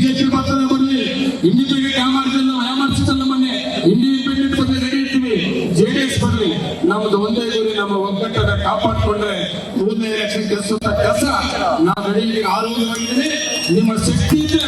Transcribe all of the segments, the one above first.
BJP ಪಕ್ಷದ ಬರ್ಲಿ independent ಯಾಮಾರ್ಸಲ್ಲ ಯಾಮಾರ್ಸಲ್ಲ ಮೊನ್ನೆ ಇಂಡಿಪೆಂಡೆಂಟ್ ಬಗ್ಗೆ ರೆಡಿ ಇರ್ತೀವಿ. ಜೆಡಿಎಸ್ ಬರಲಿ. ನಮ್ದು ಒಂದೇ ಗುರಿ ನಮ್ಮ ಒಗ್ಗಟ್ಟನ್ನ ಕಾಪಾಡ್ಕೊಂಡ್ರೆ ಮೂರನೇ ಎಲೆಕ್ಷನ್ ಗೆಲ್ಲಿಸುತ್ತ ಕೆಲಸ ನಾವು ರೆಡಿ ಆರೋಗ್ಯವಾಗಿದ್ದೀನಿ. ನಿಮ್ಮ ಶಕ್ತಿ ಚಾಲೆಂಜ್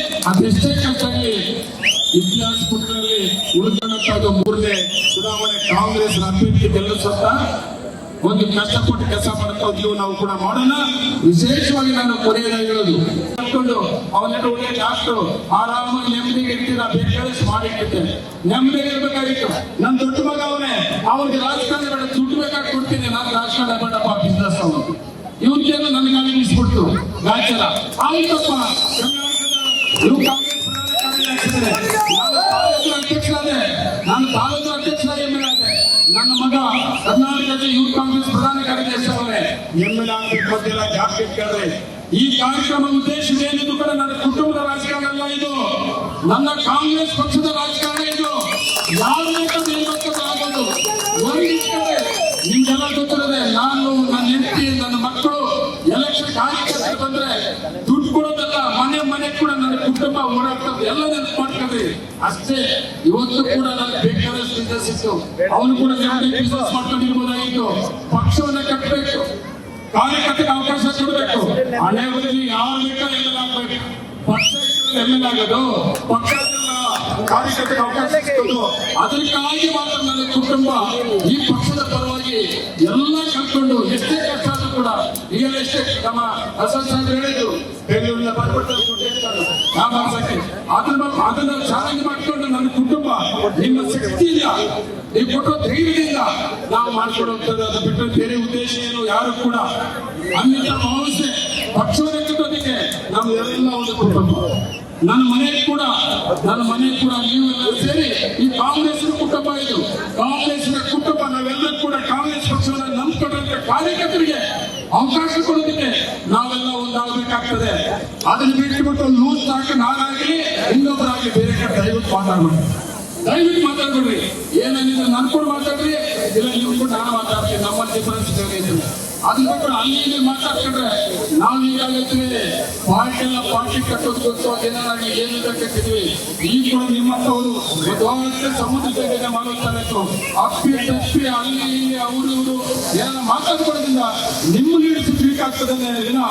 ಅದೆಷ್ಟೇ ಕೆಲಸ ಇತಿಹಾಸ ಪುಟದಲ್ಲಿ ಉಳ್ಕೊಂಡಂತದ್ದು ಮೂರನೇ ಚುನಾವಣೆ ಕಾಂಗ್ರೆಸ್ ಅಭ್ಯರ್ಥಿ ಗೆಲ್ಲಿಸುತ್ತ ಒಂದು ಕಷ್ಟಪಟ್ಟು ಕೆಲಸ ಮಾಡ್ತಾ ಇದ್ದೀವಿ ನಾವು ಕೂಡ ಮಾಡೋಣ. ವಿಶೇಷವಾಗಿ ನಾನು ಕೊನೆಯದಾಗಿ ಹೇಳೋದು ಮಾಡ್ಕೊಂಡು ಅವನ್ನೆಲ್ಲ ಒಳ್ಳೆ ಡಾಕ್ಟರ್ ಆರಾಮಾಗಿ ನೆಮ್ಮದಿಗೆ ಇರ್ತೀರ? ಬೇಕಾದ್ರೆ ಮಾಡಿಟ್ಟಿದ್ದೇನೆ ನೆಮ್ಮದಿಗೆ ಇರ್ಬೇಕಾಗಿತ್ತು. ನನ್ನ ದೊಡ್ಡ ಮಗ ಅವನೇ ಅವ್ರಿಗೆ ರಾಜಕಾರಣ ಬೇಡ, ದುಡ್ಡು ಬೇಕಾಗಿ ಕೊಡ್ತೀನಿ. ನಾನು ರಾಜಕಾರಣ ಬೇಡಪ್ಪ ಬಿಸ್ನೆಸ್ ಅವನು. ಇವನ್ಗೇನು ನನಗೆ ನಿಲ್ಲಿಸ್ಬಿಡ್ತು. ಗಾಯಚರ ಆಯ್ತಪ್ಪ ಇವ್ರು ಕಾಂಗ್ರೆಸ್ ಪದಾಧಿಕಾರಿ ಆಗ್ತಿದ್ದಾರೆ. ನಾನು ತಾಲೂಕು ಎಲ್ ಆದೆ ನನ್ನ ಮಗ ಕರ್ನಾಟಕದ ಯೂತ್ ಕಾಂಗ್ರೆಸ್ ಪ್ರಧಾನ ಕಾರ್ಯದರ್ಶಿ ಅವರೇ ಎಂ ಎಲ್ ಆಗ್ಬೇಕು ಜಾಸ್ತಿ ಕೇಳಿದ್ರೆ ಈ ಕಾರ್ಯಕ್ರಮ ಉದ್ದೇಶವೇನಿದು ಕೂಡ ನನ್ನ ಕುಟುಂಬದ ರಾಜಕಾರಣ ಅಲ್ಲ ಇದು ನನ್ನ ಕಾಂಗ್ರೆಸ್ ಪಕ್ಷದ ರಾಜಕಾರಣ ಇದು ಯಾರು ಬೇಕಾದ್ರೂ ಆಗೋದು ಒಂದಿಷ್ಟೇ ನಿಮ್ಗೆಲ್ಲ ಗೊತ್ತಿರದೆ ನಾನು ನನ್ನ ಹೆಂಡತಿ ನನ್ನ ಮಕ್ಕಳು ಎಲೆಕ್ಷನ್ ಕಾರ್ಯಕರ್ತರು ಬಂದ್ರೆ ದುಡ್ಡು ಕೊಡೋದಲ್ಲ ಮನೆ ಮನೆ ಕೂಡ ನನ್ನ ಕುಟುಂಬ ಓಡಾಡ್ತದೆ ಎಲ್ಲ ನೆನಪು ಮಾಡ್ಕೊಂಡ್ರಿ ಅಷ್ಟೇ, ಇವತ್ತು ಕೂಡ ನನಗೆ ಬೇಕಾದಷ್ಟು ಬಿಸ್ನೆಸ್ ಇತ್ತು. ಅವನು ಕೂಡ ಬಿಸ್ನೆಸ್ ಮಾಡ್ಕೊಂಡಿರ್ಬೋದಾಗಿತ್ತು. ಪಕ್ಷವನ್ನ ಕಟ್ಟಬೇಕು ಕಾರ್ಯಕರ್ತರಿಗೆ ಅವಕಾಶ ಕೊಡಬೇಕು. ಹಳೆ ಬದಲಿ ಯಾರು ಬೇಕಾ ಪಕ್ಷದ ಆಗ್ಬೇಕು ಪಕ್ಷ ಎಂ ಎಲ್ ಆಗೋದು? ಪಕ್ಷ ಕಾರ್ಯಕರ್ತರಿಗೆ ಅವಕಾಶ ಸಿಗೋದು ಅದಕ್ಕಾಗಿ ಮಾತ್ರ ನನ್ನ ಕುಟುಂಬ ಈ ಪಕ್ಷದ ಪರವಾಗಿ ಎಲ್ಲ ಎಸ್ಟೇಟ್ ನಮ್ಮ ಅಸಲ್ ಸಾಹೇಬ್ ಹೇಳಿದ್ರು ಬೆಂಗಳೂರಿನ ಬರ್ಬಿಟ್ಟು ವ್ಯಾಪಾರಕ್ಕೆ ಅದನ್ನ ಅದನ್ನ ಚಾಲೆಂಜ್ ಮಾಡಿಕೊಂಡು ನನ್ನ ಕುಟುಂಬ, ನಿಮ್ಮ ಶಕ್ತಿ ಇಲ್ಲ. ನೀವು ಕೊಟ್ಟೋ ಧೈರ್ಯದಿಂದ ನಾವು ಮಾಡಿಕೊಡುವಂಥದ್ದು ಅದು ಬಿಟ್ಟು ಬೇರೆ ಉದ್ದೇಶ ಏನು ಯಾರು ಕೂಡ ಅಲ್ಲಿಂದ ಭಾವಸೆ ಪಕ್ಷವನ್ನು ಕಟ್ಟೋದಕ್ಕೆ ನಾವು ಎಲ್ಲ ಒಂದು ಕುಟುಂಬ. ನನ್ನ ಮನೆ ಕೂಡ, ನನ್ನ ಮನೆ ಕೂಡ ನೀವೆಲ್ಲ ಸೇರಿ ಈ ಕಾಂಗ್ರೆಸ್ ಕುಟುಂಬ ಇದು. ಕಾಂಗ್ರೆಸ್ ಕುಟುಂಬ ನಾವೆಲ್ಲರೂ ಕೂಡ ಕಾಂಗ್ರೆಸ್ ಪಕ್ಷವನ್ನು ನಂಬ್ಕೊಂಡಂತ ಕಾರ್ಯಕರ್ತರಿಗೆ ಅವಕಾಶ ಕೊಡೋದಕ್ಕೆ ನಾವೆಲ್ಲ ಒಂದಾಗಬೇಕಾಗ್ತದೆ ಅದನ್ನ ಬಿಟ್ಟುಬಿಟ್ಟು ಲೂಸ್ ಹಾಕಿ ನಾನಾಗಲಿ ಇನ್ನೊಬ್ಬರಾಗಿ ಬೇರೆ ಕಡೆ ದಯವಿಟ್ಟು ಮಾತಾಡ್ಬೇಡಿ. ದಯವಿಟ್ಟು ಮಾತಾಡ್ಬೇಡ್ರಿ. ಏನಾಗಿದ್ರೆ ನನ್ಕೊಂಡು ಕೂಡ ಮಾತಾಡ್ರಿ, ಇಲ್ಲ ನೀವು ನಾನು ಮಾತಾಡ್ತೀನಿ. ನಮ್ಮ ಡಿಫರೆನ್ಸ್ ಅದನ್ನ ಅಲ್ಲಿ ಇಲ್ಲಿ ಮಾತಾಡ್ಕೊಂಡ್ರೆ ನಾವು ಈಗಾಗಲೇ ಪಾರ್ಟಿ ಎಲ್ಲ ಪಾರ್ಟಿ ಕಟ್ಟೋದು ಗೊತ್ತು ನಾವು ಏನಿದೆ ಕಟ್ಟಿದ್ವಿ ಈಗ ಕೂಡ ನಿಮ್ಮಂತವರು ಸಮುದ್ರ ಮಾಡುತ್ತಾರೆ ಅಪ್ಪಿ, ತಪ್ಪಿ, ಅಲ್ಲಿ, ಇಲ್ಲಿ, ಅವರು, ಇವರು ಏನ ಮಾತಾಡ್ಕೊಳ್ಳೋದ್ರಿಂದ ನಿಮ್ಮ ಲೀಡರ್ಶಿಪ್ ವೀಕ್ ಆಗ್ತದೆ ದಿನ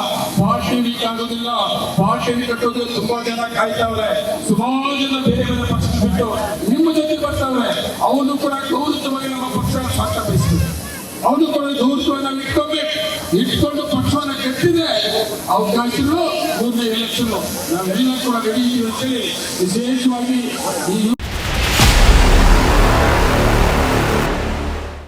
ಪಾರ್ಟಿ ವೀಕ್ ಆಗೋದಿಲ್ಲ. ಪಾರ್ಟಿ ಕಟ್ಟೋದು ತುಂಬಾ ಜನ ಕಾಯ್ತಾವ್ರೆ. ಸುಮಾರು ಜನ ಬೇರೆ ಬೇರೆ ಪಕ್ಷ ಬಿಟ್ಟು ನಿಮ್ಮ ಜೊತೆ ಬರ್ತಾವ್ರೆ. ಅವನು ಕೂಡ ಗೌರವವಾಗಿ ನಮ್ಮ ಪಕ್ಷ ಸಾಕ ಅವನು ಕೂಡ ಗೌರವ ನಾವು ಇಟ್ಕೋಬೇಕು ಇಟ್ಕೊಂಡು ಪಕ್ಷವನ್ನು ಕೆಟ್ಟಿದೆ ಅವಕಾಶಗಳು ಮುಂದೆ ಎಲೆಕ್ಷನ್ ನಾವೆಲ್ಲ ಕೂಡ ರೆಡಿ ಇದ್ದೀವಿ ಅಂತೇಳಿ ವಿಶೇಷವಾಗಿ